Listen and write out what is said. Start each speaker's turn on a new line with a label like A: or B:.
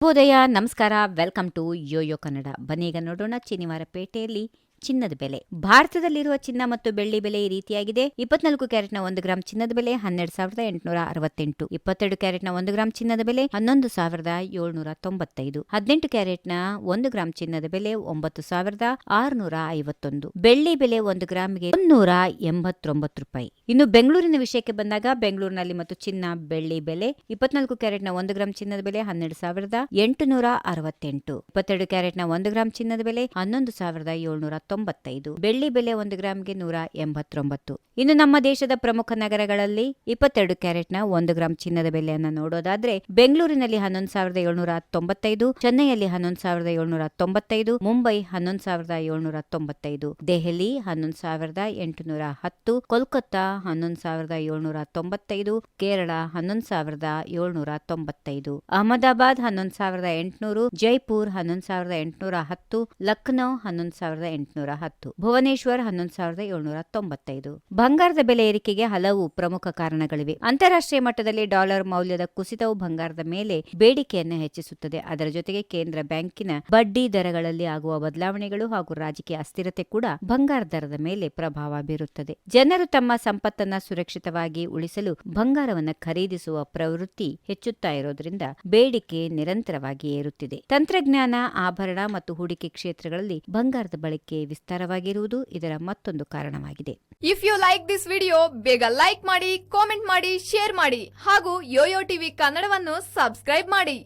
A: ಶುಭೋದಯ ನಮಸ್ಕಾರ welcome to Yoyo Kannada. ಬನ್ನೀಗ ನೋಡೋಣ ಶನಿವಾರ ಪೇಟೆಯಲ್ಲಿ ಚಿನ್ನದ ಬೆಲೆ. ಭಾರತದಲ್ಲಿರುವ ಚಿನ್ನ ಮತ್ತು ಬೆಳ್ಳಿ ಬೆಲೆ ಈ ರೀತಿಯಾಗಿದೆ. ಇಪ್ಪತ್ನಾಲ್ಕು ಕ್ಯಾರೆಟ್ನ ಒಂದು ಗ್ರಾಂ ಚಿನ್ನದ ಬೆಲೆ ಹನ್ನೆರಡು ಸಾವಿರದ ಎಂಟುನೂರ ಅರವತ್ತೆಂಟು. ಇಪ್ಪತ್ತೆರಡು ಕ್ಯಾರೆಟ್ನ ಒಂದು ಗ್ರಾಂ ಚಿನ್ನದ ಬೆಲೆ ಹನ್ನೊಂದು ಸಾವಿರದ ಏಳ್ನೂರ ತೊಂಬತ್ತೈದು. ಹದಿನೆಂಟು ಕ್ಯಾರೆಟ್ನ ಒಂದು ಗ್ರಾಂ ಚಿನ್ನದ ಬೆಲೆ ಒಂಬತ್ತು ಸಾವಿರದ ಆರುನೂರ ಐವತ್ತೊಂದು. ಬೆಳ್ಳಿ ಬೆಲೆ ಒಂದು ಗ್ರಾಮ್ಗೆ ಮುನ್ನೂರ ಎಂಬತ್ತೊಂಬತ್ತು ರೂಪಾಯಿ. ಇನ್ನು ಬೆಂಗಳೂರಿನ ವಿಷಯಕ್ಕೆ ಬಂದಾಗ ಬೆಂಗಳೂರಿನಲ್ಲಿ ಮತ್ತು ಚಿನ್ನ ಬೆಳ್ಳಿ ಬೆಲೆ ಇಪ್ಪತ್ನಾಲ್ಕು ಕ್ಯಾರೆಟ್ನ ಒಂದು ಗ್ರಾಂ ಚಿನ್ನದ ಬೆಲೆ ಹನ್ನೆರಡು ಸಾವಿರದ ಎಂಟುನೂರ ಅರವತ್ತೆಂಟು. ಇಪ್ಪತ್ತೆರಡು ಕ್ಯಾರೆಟ್ನ ಒಂದು ಗ್ರಾಂ ಚಿನ್ನದ ಬೆಲೆ ಹನ್ನೊಂದು ಸಾವಿರದ ಏಳ್ನೂರ ತೊಂಬತ್ತೈದು. ಬೆಳ್ಳಿ ಬೆಲೆ ಒಂದು ಗ್ರಾಂಗೆ ನೂರ ಎಂಬತ್ತೊಂಬತ್ತು. ಇನ್ನು ನಮ್ಮ ದೇಶದ ಪ್ರಮುಖ ನಗರಗಳಲ್ಲಿ ಇಪ್ಪತ್ತೆರಡು ಕ್ಯಾರೆಟ್ನ ಒಂದು ಗ್ರಾಂ ಚಿನ್ನದ ಬೆಲೆಯನ್ನ ನೋಡೋದಾದ್ರೆ ಬೆಂಗಳೂರಿನಲ್ಲಿ ಹನ್ನೊಂದು ಸಾವಿರದ ಏಳ್ನೂರ ತೊಂಬತ್ತೈದು, ಚೆನ್ನೈಯಲ್ಲಿ ಹನ್ನೊಂದು ಸಾವಿರದ ಏಳ್ನೂರ ತೊಂಬತ್ತೈದು, ಮುಂಬೈ ಹನ್ನೊಂದು ಸಾವಿರದ ಏಳ್ನೂರ ತೊಂಬತ್ತೈದು, ದೆಹಲಿ ಹನ್ನೊಂದು ಸಾವಿರದ ಎಂಟುನೂರ ಹತ್ತು, ಕೋಲ್ಕತ್ತಾ ಹನ್ನೊಂದು ಸಾವಿರದ ಏಳ್ನೂರ ತೊಂಬತ್ತೈದು, ಕೇರಳ ಹನ್ನೊಂದು ಸಾವಿರದ ಏಳ್ನೂರ ತೊಂಬತ್ತೈದು, ಅಹಮದಾಬಾದ್ ಹನ್ನೊಂದು ಸಾವಿರದ ಎಂಟುನೂರು, ಜೈಪುರ್ ಹನ್ನೊಂದು ಸಾವಿರದ ಎಂಟುನೂರ ಹತ್ತು, ಲಕ್ನೋ ಹನ್ನೊಂದು ಸಾವಿರದ ಎಂಟುನೂರ ಹತ್ತು ಭುವನೇಶ್ವರ್ ಹನ್ನೊಂದು ಸಾವಿರದ ಏಳ್ನೂರ ತೊಂಬತ್ತೈದು ಬಂಗಾರದ ಬೆಲೆ ಏರಿಕೆಗೆ ಹಲವು ಪ್ರಮುಖ ಕಾರಣಗಳಿವೆ. ಅಂತಾರಾಷ್ಟ್ರೀಯ ಮಟ್ಟದಲ್ಲಿ ಡಾಲರ್ ಮೌಲ್ಯದ ಕುಸಿತವು ಬಂಗಾರದ ಮೇಲೆ ಬೇಡಿಕೆಯನ್ನು ಹೆಚ್ಚಿಸುತ್ತದೆ. ಅದರ ಜೊತೆಗೆ ಕೇಂದ್ರ ಬ್ಯಾಂಕಿನ ಬಡ್ಡಿ ದರಗಳಲ್ಲಿ ಆಗುವ ಬದಲಾವಣೆಗಳು ಹಾಗೂ ರಾಜಕೀಯ ಅಸ್ಥಿರತೆ ಕೂಡ ಬಂಗಾರ ದರದ ಮೇಲೆ ಪ್ರಭಾವ ಬೀರುತ್ತದೆ. ಜನರು ತಮ್ಮ ಸಂಪತ್ತನ್ನ ಸುರಕ್ಷಿತವಾಗಿ ಉಳಿಸಲು ಬಂಗಾರವನ್ನು ಖರೀದಿಸುವ ಪ್ರವೃತ್ತಿ ಹೆಚ್ಚುತ್ತಾ ಇರೋದ್ರಿಂದ ಬೇಡಿಕೆ ನಿರಂತರವಾಗಿ ಏರುತ್ತಿದೆ. ತಂತ್ರಜ್ಞಾನ, ಆಭರಣ ಮತ್ತು ಹೂಡಿಕೆ ಕ್ಷೇತ್ರಗಳಲ್ಲಿ ಬಂಗಾರದ ಬಳಕೆ ವಿಸ್ತಾರವಾಗಿರುವುದು ಇದರ ಮತ್ತೊಂದು ಕಾರಣವಾಗಿದೆ.
B: If you like this video ಬೇಗ ಲೈಕ್ ಮಾಡಿ ಕಾಮೆಂಟ್ ಮಾಡಿ ಶೇರ್ ಮಾಡಿ ಹಾಗೂ ಯೋಯೋ ಟಿವಿ ಕನ್ನಡವನ್ನು ಸಬ್ಸ್ಕ್ರೈಬ್ ಮಾಡಿ.